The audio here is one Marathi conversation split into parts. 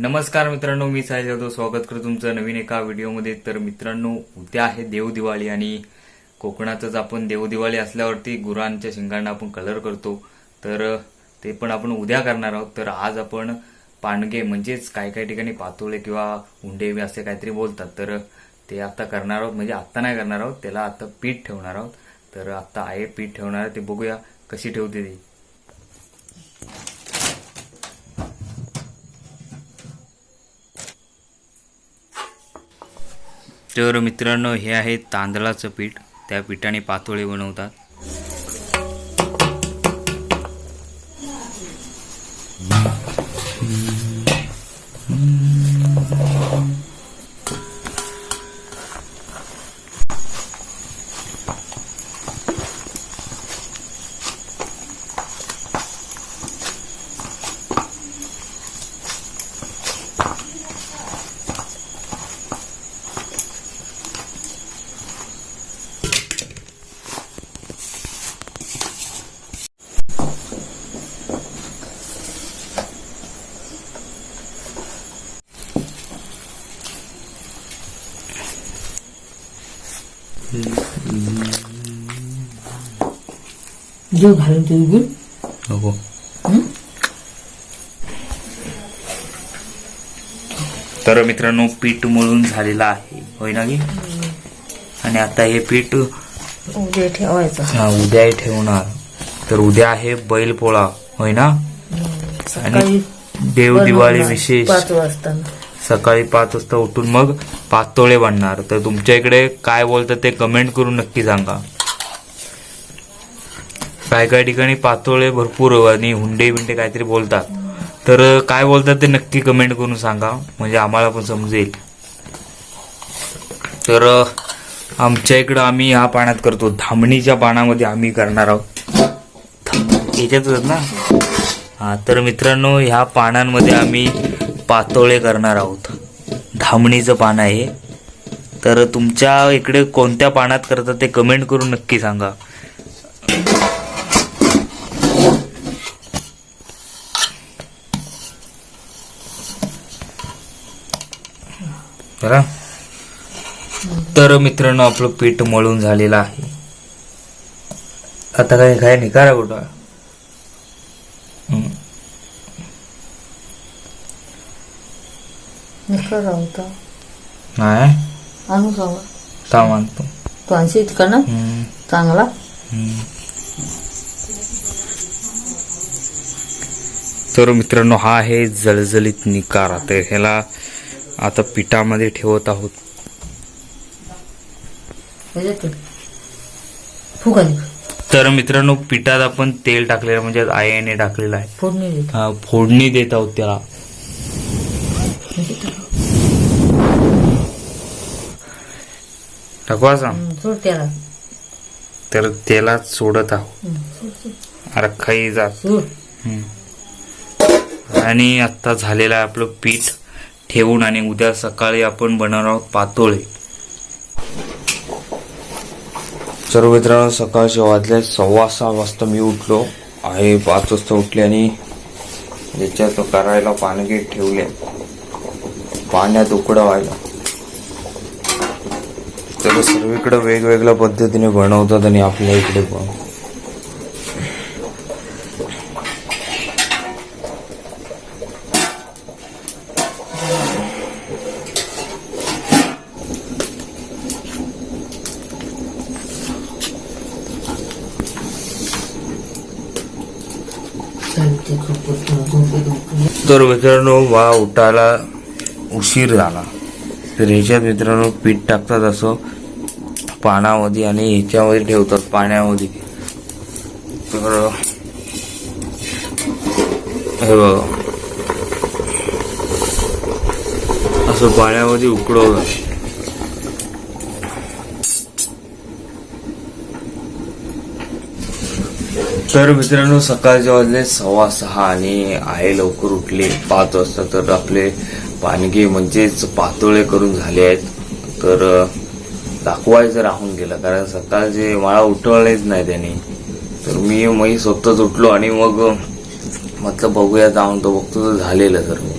नमस्कार मित्रांनो मी साई जाधव. स्वागत करतो तुमचं नवीन एका व्हिडिओमध्ये. तर मित्रांनो उद्या आहे देवदिवाळी आणि कोकणातच आपण देवदिवाळी असल्यावरती गुरांच्या शिंगांना आपण कलर करतो. तर ते पण आपण उद्या करणार आहोत. तर आज आपण पांडगे म्हणजेच काही काही ठिकाणी पातोळे किंवा हुंडे असे काहीतरी बोलतात. तर ते आता करणार आहोत. म्हणजे आत्ता नाही करणार आहोत त्याला आता पीठ ठेवणार आहोत. तर आत्ता आहे पीठ ठेवणार आहे. ते बघूया कशी ठेवते ती. तर मित्रांनो हे आहे तांदळाचं पीठ. त्या पिठाने पातोळे बनवतात. जीव घालून तू उगून. नको. तर मित्रांनो पीठ मळून झालेलं आहे. होय ना की आणि आता हे पीठ उद्या ठेवायचं. हा, उद्या ठेवणार. तर उद्या आहे बैलपोळा. होय ना? सकाळी देव दिवाळी विशेष. पाच वाजता. सकाळी पाच वाजता उठून मग पातोळे बनणार. तर तुमच्या इकडे काय बोलतात ते कमेंट करून नक्की सांगा. काय काय ठिकाणी पातोळे भरपूर आणि हुंडे बिंडे काहीतरी बोलतात. तर काय बोलतात ते नक्की कमेंट करून सांगा. म्हणजे आम्हाला पण समजेल. तर आमच्या इकडं आम्ही ह्या पाण्यात करतो. धामणीच्या पाण्यामध्ये आम्ही करणार आहोत. याच्यातच ना? हा तर मित्रांनो ह्या पानांमध्ये आम्ही पातोळे करणार आहोत. धामणीचं पान आहे तर तुमच्या इकडे कोणत्या पानात करतात ते कमेंट करून नक्की सांगा. बरं तर मित्रांनो आपलं पीठ मळून झालेलं आहे. आता काय काय निकारा कुठं हम्म. निखर राहता नाही. आणू आणतो. तू का ना. चांगला. तर मित्रांनो हा आहे जळजळीत निकारा तर ह्याला आता पिठामध्ये ठेवत आहोत. तर मित्रांनो पिठात आपण तेल टाकलेलं म्हणजे आयाने टाकलेलं आहे. फोडणी देत. फोडणी देत आहोत त्याला. टाकू. असं? तर तेलात सोडत आहोत. अरे खाई जात हम्म. आणि आता झालेलं आहे आपलं पीठ. ठेवून आणि उद्या सकाळी आपण बनवणार आहोत पातोळे. सर्व मित्रांनो सकाळचे वाजले सव्वा सहा वाजता मी उठलो. आहे पाच वाजता उठले आणि याच्यात करायला पानगेट ठेवले. पाण्यात उकडवायला. तर सर्वीकडे वेगवेगळ्या पद्धतीने बनवतात आणि आपल्या इकडे पण. तर मित्रांनो वा उठायला उशीर झाला. तर ह्याच्यात मित्रांनो पीठ टाकतात असं. पानामध्ये आणि ह्याच्यामध्ये ठेवतात पाण्यामध्ये. तर हे बघा. असं पाण्यामध्ये उकडवलं तर मित्रांनो सकाळचे वाजले सव्वा सहा आणि आहे लवकर उठले. पाच वाजता तर आपले पानगे म्हणजेच पातोळे करून झाले आहेत. तर दाखवायचं राहून गेलं कारण सकाळचे मला उठवलेच नाही त्यांनी. तर मी मी स्वतःच उठलो आणि मग म्हटलं बघूया जाऊन तो बघतो तर झालेलं सर्व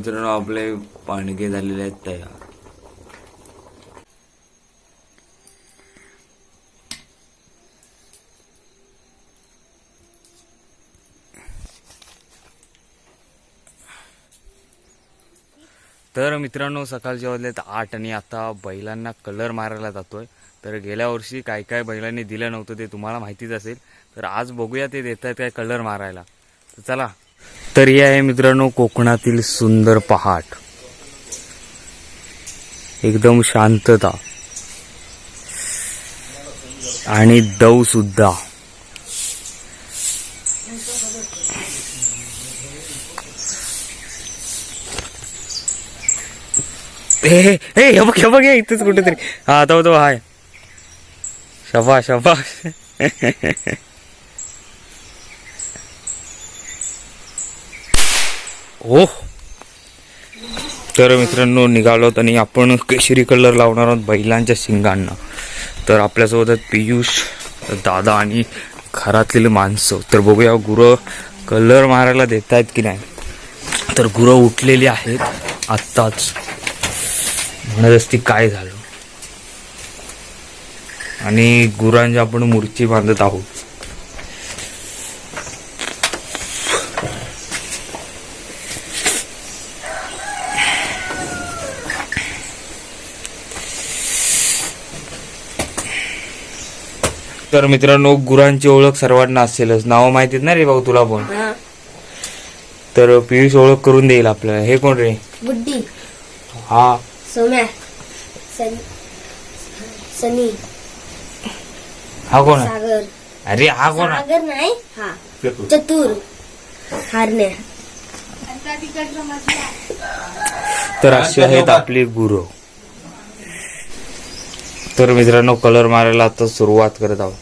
मित्रांनो आपले पाणगे झालेले आहेत तयार. तर मित्रांनो सकाळचे वाजलेत आठ आणि आता बैलांना कलर मारायला जातोय. तर गेल्या वर्षी काय काय बैलांनी दिलं नव्हतं ते तुम्हाला माहितीच असेल. तर आज बघूया ते देत आहेत काय कलर मारायला. तर चला तर हे आहे मित्रांनो कोकणातील सुंदर पहाट. एकदम शांतता. आणि दव सुद्धा. हे हे, बघ हे बघ हे इथेच कुठेतरी. हा तो तो हाय. शबा शबा ओ तर मित्रांनो निघालो आणि आपण केशरी कलर लावणार आहोत बैलांच्या शिंगांना. तर आपल्यासोबत आहेत पियुष दादा आणि घरातलेली माणसं. तर बघूया गुरं कलर मारायला देत आहेत की नाही. तर गुरं उठलेली आहेत आत्ताच. म्हणत असती काय झालं. आणि गुरांची आपण मूर्ती बांधत आहोत. तर मित्रांनो गुरांची ओळख सर्वांना असेलच. नाव माहितीत ना रे भाऊ तुला पण? तर पियुष ओळख करून देईल आपल्याला. हे कोण रे? बुड्डी हा. सोम्या. सन. सनी. हा कोण? आहे? सागर. अरे हा कोण? आहे? सागर नाही? हा. चतुर. हारण्या. तर अशी आहेत आपली गुरु. तर मित्रांनो कलर मारायला आता सुरुवात करत आहोत.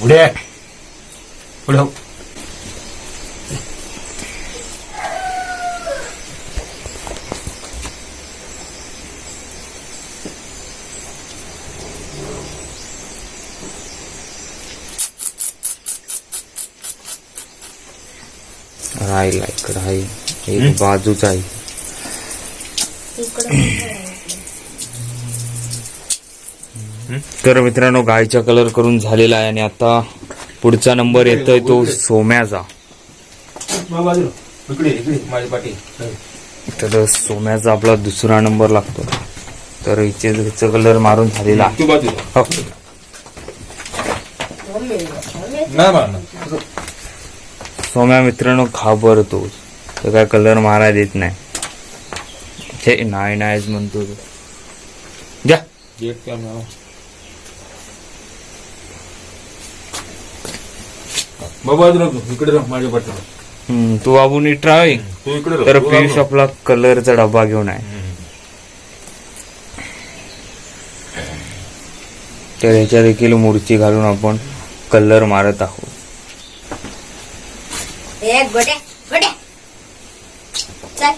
पुढे. पुढे. राहील इकडं आहे एक बाजूच आहे. तर मित्रांनो गायचा कलर करून झालेला आहे आणि आता पुढचा नंबर येतोय तो सोम्याचा. तर सोम्याचा आपला दुसरा नंबर लागतो. तर हिचे कलर मारून झालेला आहे तू बाजूला हो. नाही मारणार सोम्या मित्रांनो घाबरतो तर काय कलर मारायला देत नाही छे नाही नाहीच म्हणतो तो. मारा. तू इकडे माझ्या तू बाबू नीट राह तू इकडे राह. तर तू पियुष. आपला कलरचा डबा घेऊन आहे. तर ह्याच्या देखील मूर्ती घालून आपण कलर मारत आहोत ए गोट्या गोट्या चल.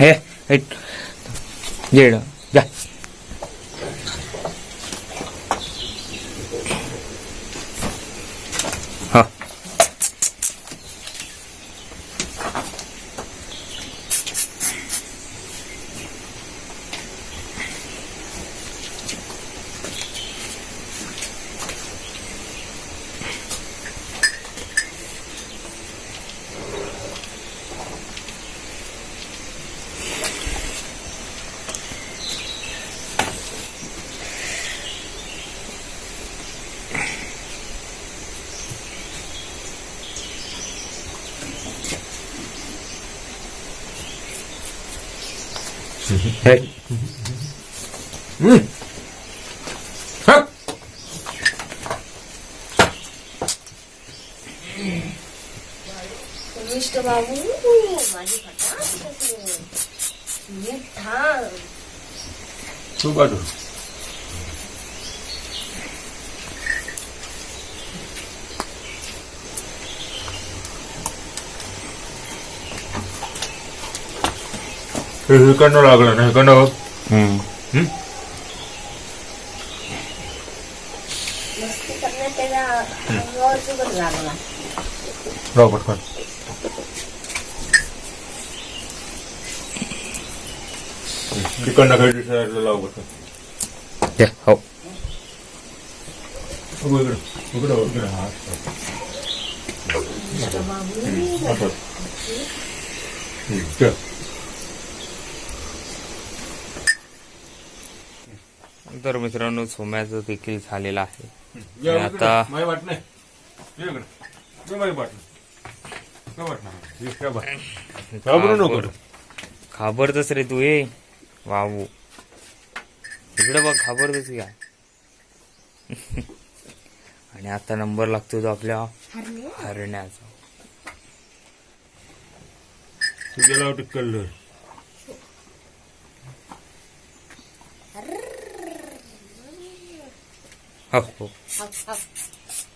हे हे. जेड जा हा हे हम्म. हा. मिस्टर बाबू माझी खटा मिठा तू पाठव हे इकडनं लागलं ना इकडनं बघ. हम्म? मस्ती करण्यात त्याच्या अंगावर सुगंध लागला लाव पटकन तिकडनं काही साईडला लाव पटकन या, हो बघू इकडं इकडं बघ, इकडं हा असं. हम्म, चल. तर मित्रांनो सोम्याचं देखील झालेलं आहे. या आणि. आता माझी वाट नाही. ये इकडं. ये माझी वाट नाही. काय वाट नाही? ये काय वाट? घाबरू नको. घाबर- घाबरतच रे तू ये वावू इकडे बघ घाबरतच काय आणि आता नंबर लागतो तो आपल्या हरणे हरण्याचा तू गेला होती कल्लर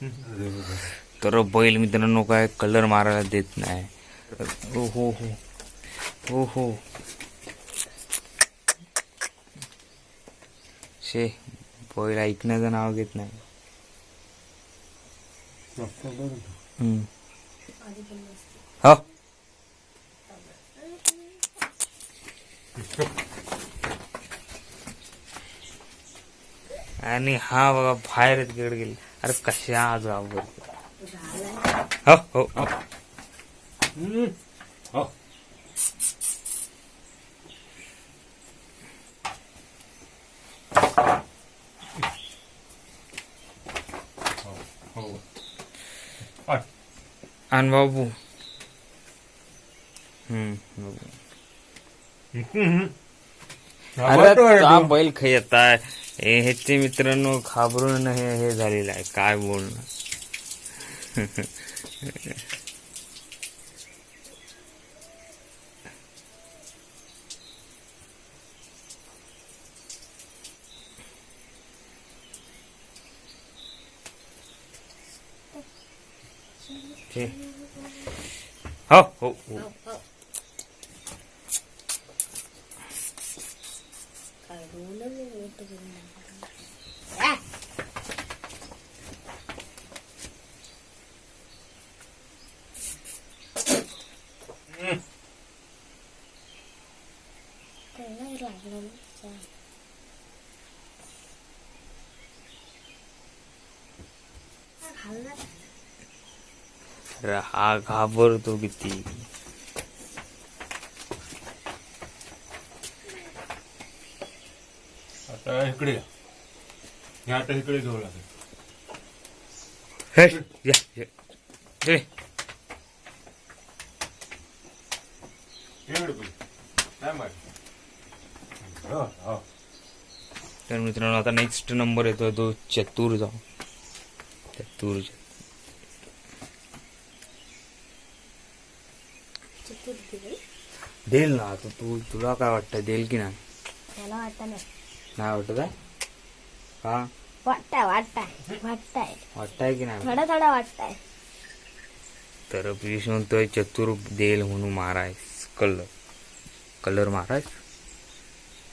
हो हो हप, हप. तर बैल मित्रांनो काय कलर मारायला देत नाही. हो हो हो. हो हो. शे बैल ऐकण्याचं नाव घेत नाही. हो. आणि हा बघा बाहेर तिकडे गेले. अरे कशा आज आवड हो हो. हो. हो. आण बाबू. अरे. बैल खेळत आहे हे ह्याचे मित्रांनो घाबरून हे हे झालेलं आहे. काय बोलणं ते- हो हो हो काय बोललं मी मोठं करून टाकलं. आ! काय नाही लागलं अरे हा घाबरतो किती आता इकडे या. हे आता इकडे घेऊ लागेल हे, या, या. दे. इकडे पण. काय माहिती? तर मित्रांनो आता नेक्स्ट नंबर येतो तो चतुर जाऊ चतुर. देईल ना आता तू तुला काय वाटतं देईल की नाही? मला वाटतं नाही. नाही वाटत आहे? हा? वाटताय वाटताय वाटताय. वाटतंय की नाही? थोडा थोडा वाटताय. तर पियुष म्हणतोय चतुर देईल म्हणून माराय कलर. कलर माराय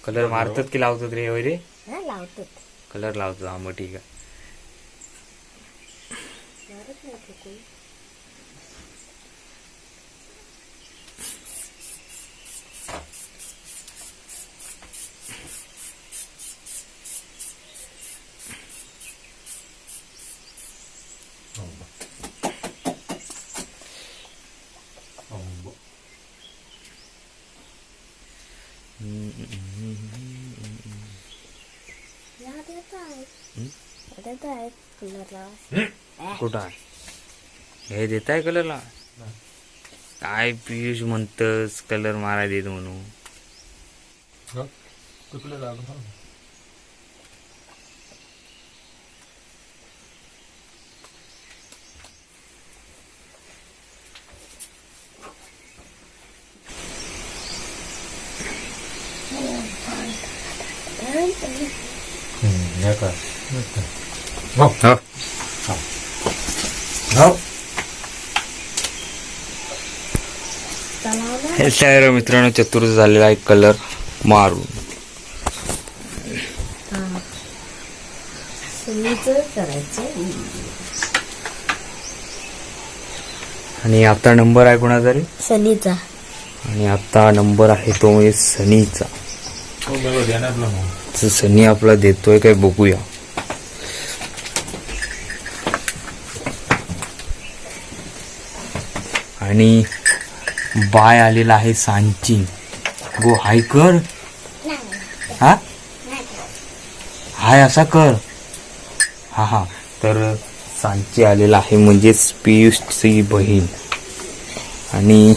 कलर मारतात की लावतात रे वगैरे लावतो कलर लावतात हा मग ठीक आहे मारत नाही ठोकून हो, ब- हम्म, हम्म, हम्म. देत आहे कलरला कुठं आहे हे देत आहे कलरला? काय पियुष म्हणतस कलर मारा देत म्हणून हो? कुठलं लागलं हो? हो. हो. हो. हे तर मित्रांनो चतुर्थ झालेला आहे कलर मारून आणि आता नंबर आहे कोणाचा रे? सनीचा. आणि आता नंबर आहे तो म्हणजे सनीचा. तर सनी आपला देतोय काय बघूया. आणि बाय आलेला आहे सांची. गो हाय कर. हा? हाय असा कर. हा हा. तर सांची आलेला आहे म्हणजेच पियुषची बहीण. आणि.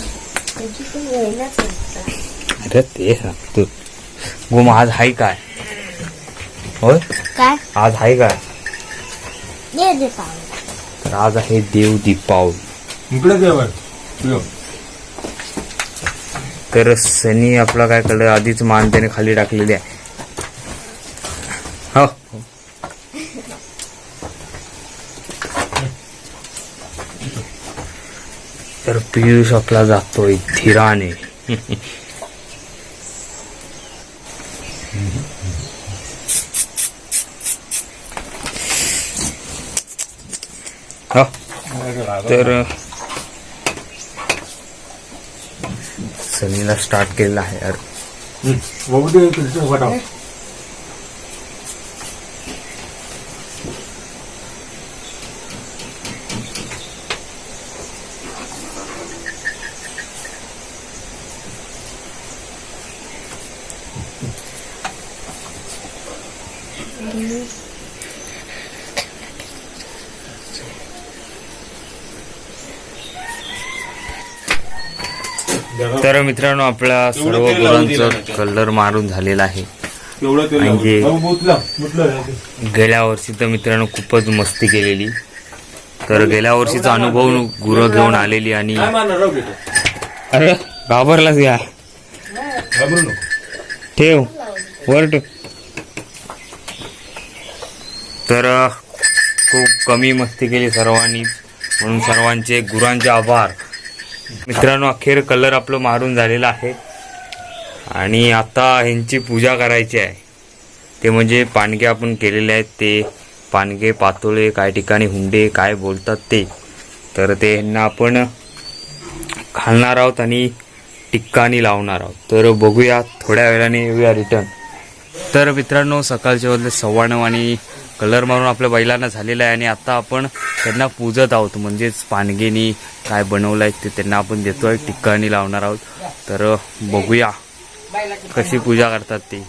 अरे ते सांगतो गो मग आज हाय काय? होय? काय? आज आहे काय? तर आज आहे देव दीपावली इकडे दे वर. यो. तर सनी आपला काय कलर आधीच मान त्याने खाली टाकलेली आहे. हो. तर पियुष आपला जातोय धीराने हो. तर सनीला स्टार्ट केलेला आहे यार हम्म. बघू दे तुझं फटाफट. तर मित्रांनो आपल्या सर्व गुरांचं. कलर मारून झालेला आहे. म्हणजे-. गेल्या वर्षी तर मित्रांनो खूपच मस्ती केलेली तर गेल्या वर्षीचा अनुभव गुरं घेऊन आलेली आणि. अरे घाबरलाच या. ठेव वर ठेव तर खूप कमी मस्ती केली सर्वांनी म्हणून सर्वांचे गुरांचे आभार मित्रांनो अखेर कलर आपलं मारून झालेला आहे. आणि आता ह्यांची पूजा करायची आहे. ते म्हणजे पानगे आपण केलेले आहेत. ते पानगे पातोळे काय ठिकाणी हुंडे काय बोलतात ते. तर ते ह्यांना आपण घालणार आहोत आणि टिक्काणी लावणार आहोत. तर बघूया थोड्या वेळाने येऊया रिटर्न तर मित्रांनो सकाळचे वाजले सव्वा नऊ आणि कलर मारून आपल्या बैलांना झालेला आहे आणि आता आपण त्यांना पूजत आहोत. म्हणजेच पानगेनी काय बनवलं आहे ते त्यांना आपण देतोय टिक्काणी लावणार आहोत. तर बघूया कशी पूजा करतात ते.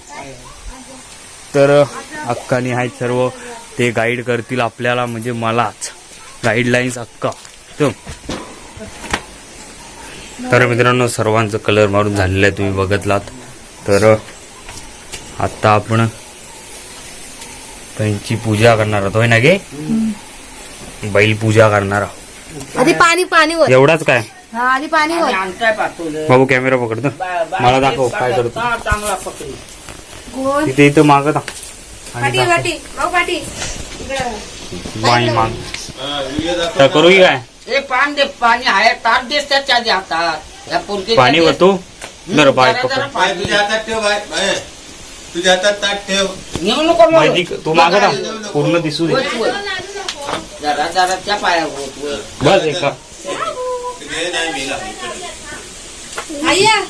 तर अक्कानी आहेत सर्व ते गाईड करतील आपल्याला म्हणजे मलाच. गाईडलाईन्स अक्का. तर मित्रांनो सर्वांचं कलर मारून झालेलं आहे तुम्ही बघतलात. तर आता आपण त्यांची पूजा करणार आहोत होय ना गे? बैल पूजा करणार आहोत आधी पाणी पाणी वर. एवढाच काय? हा आधी पाणी वर. आणताय पाठवलं बाबू कॅमेरा पकडतो मला दाखव काय करतो. चांगला पकडी. तिथे इथं मागत पाटी. पाटी. भाऊ बाई माग. तर करू की काय पान दे पाणी आहे ताट देस त्याच्या आधी हातात. या पोरगी पाणी होतो जर बाय पकड. बाय तुझ्या हातात ठेव बाय बाय तुझ्या हातात ताट ठेव. नेऊ नको मग. माहिती तू मागत पूर्ण दिसू दे. वर, वर. जरा जरा त्या पाया होत वर. बस एका. घे नाही मेला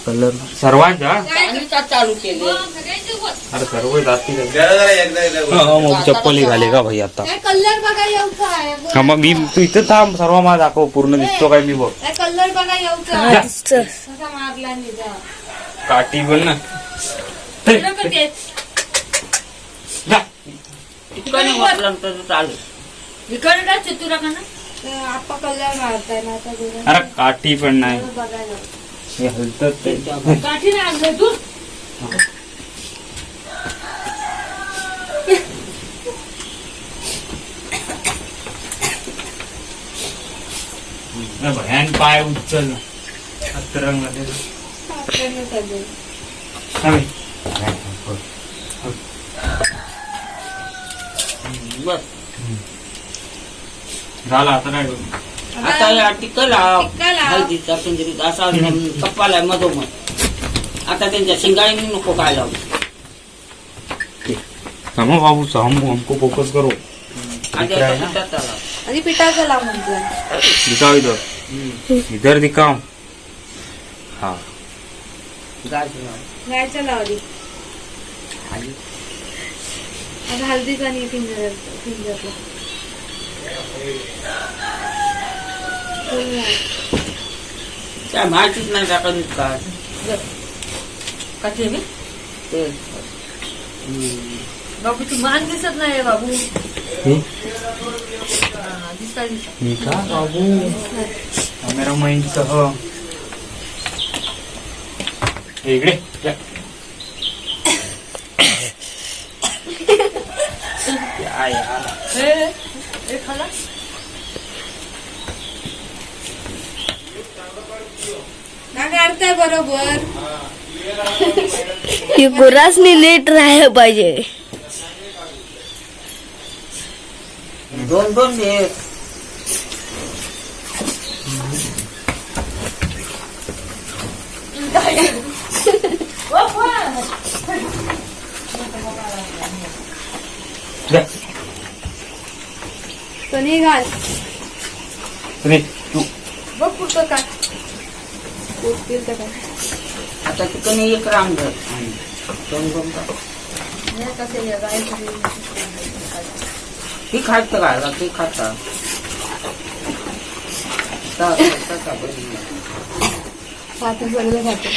कलर. चालू केले. अरे सर्व जाती जरा जरा एकदा एकदा हा, मग चप्पल घाले का भाई आता? कलर बघा येऊचा आहे. हा मग मी तू इथं थांब. सर्व मला दाखव. पूर्ण दिसतो काय मी बघ. कलर बघा येऊचा जा. कसा मारला निजा काठी पण ना. जा. ठिकाणी वाटलं तर चालेल इकडे काय चतुरा का ना मारताय आता. अरे काठी पण नाही बघायला हे. काठी नाही आणलं तू अरे भयान पाय उचल सगळं. थांब. बस झालं आता काय आता या टिक्का लाव टिक्का लाव. हळदीचा पिंजरीत असा कप्पाला मधोमध. आता त्यांच्या शिंगाळी नको काय लावू. थांबो बाबू हमको हमको फोकस करो. आधी आता पिठाचा लाव. आधी पिठाचा लाव दिखाओ इधर इधर दिखाओ हाँ. गाजर लाव. गायचा लाव आधी. आणि आता हळदीचा आणि पिंजर पिंजरला काय माहितीच नाही टाकायचं काय. काठी मी? बाबू तू मान दिसत नाही बाबू. मी? हा, दिसता दिसता बाबू. कॅमेरा माईन सह हे. इकडे या. या, या. ए, ए, खाला ना काढताय बरोबर. ही गुरासनी नीट राहायला पाहिजे. दोन दोन कोणी घाल रे, तू. बघ कुठं काय. उठतील तर काय. आता ठिकाणी एक रांग. धर दोन दोन का हे कसे या गायचं ती खात काय ती खाता. सात सगळं खातो.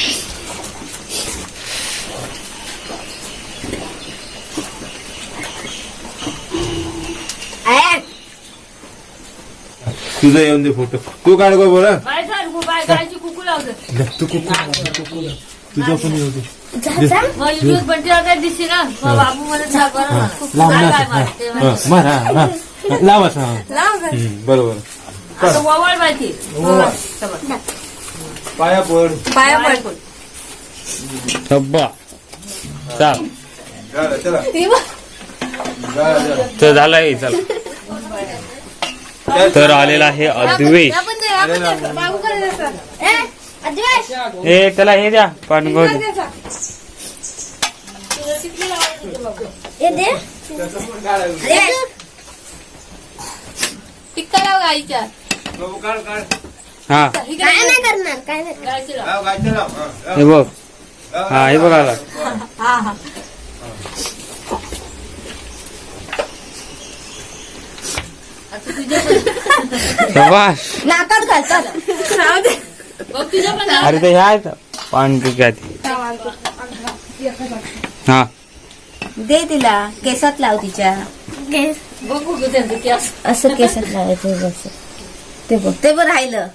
तुझं येऊन दे फोटो. तू काढ गो बरं तू कुकू तुझं पण येऊ दे. लावा. बरोबर. पाया पड. पाया पड. चाल. झालं, झालंय चल. तर आलेला आहे अद्वैत, ए त्याला हे द्या जायचं. हे. हा. काय नाही करणार काय नाही गायची लाव. लाव, गायचं लाव. हा, लाव. हे. बघ हा हे. बघ नाकात घालतात. अरे ते ह्या आहेत. पान हा. दे तिला. केसात लाव तिच्या. असं. केसात लावायचं असं. ते बघ. ते बघ राहिलं.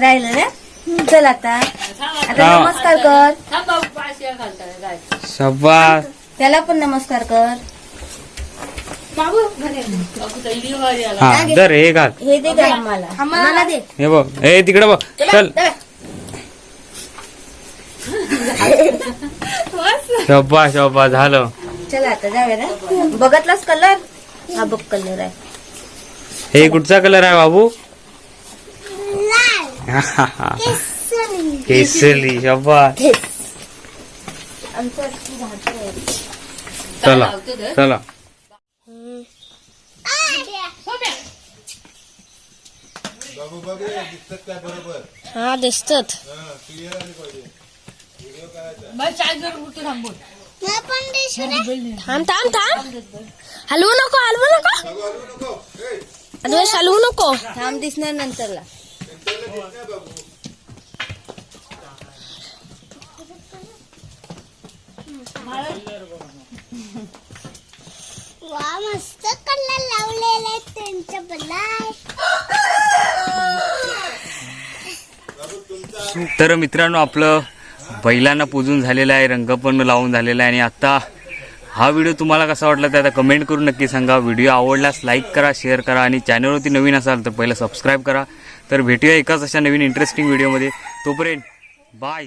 राहिलं रे. चल आता. आता. नमस्कार कर. त्याला पण नमस्कार कर बाबू घरी. बाबू तर इडी वारी आला हा दर हे घाल. हे दे का आम्हाला. मला. दे. हे बघ हे तिकडे बघ. चल शबाश शबाश झालं. चल आता जाऊया ना. बघतलास कलर हा बघ कलर आहे. हे कुठचा कलर आहे बाबू? केसरी. शबाश आमचं चला. चला. बाबू बघ रे, दिसतात काय बरोबर? हा दिसतात. हा, आली पाहिजे. थांबून थांब थांब थांब. हलवू नको हलवू नको. हलवू नको. हलवू थांब दिसणार नंतरला. वा मस्त कलर लावलेला आहे त्यांच्या बलाय तर मित्रांनो आपलं बैलांना पूजून झालेलं आहे रंग पण लावून झालेला आहे आणि आत्ता हा व्हिडिओ तुम्हाला कसा वाटला ते आता कमेंट करून नक्की सांगा. व्हिडिओ आवडल्यास लाईक करा शेअर करा आणि चॅनलवरती नवीन असाल तर पहिलं सबस्क्राईब करा. तर भेटूया एकाच अशा नवीन इंटरेस्टिंग व्हिडिओमध्ये तोपर्यंत बाय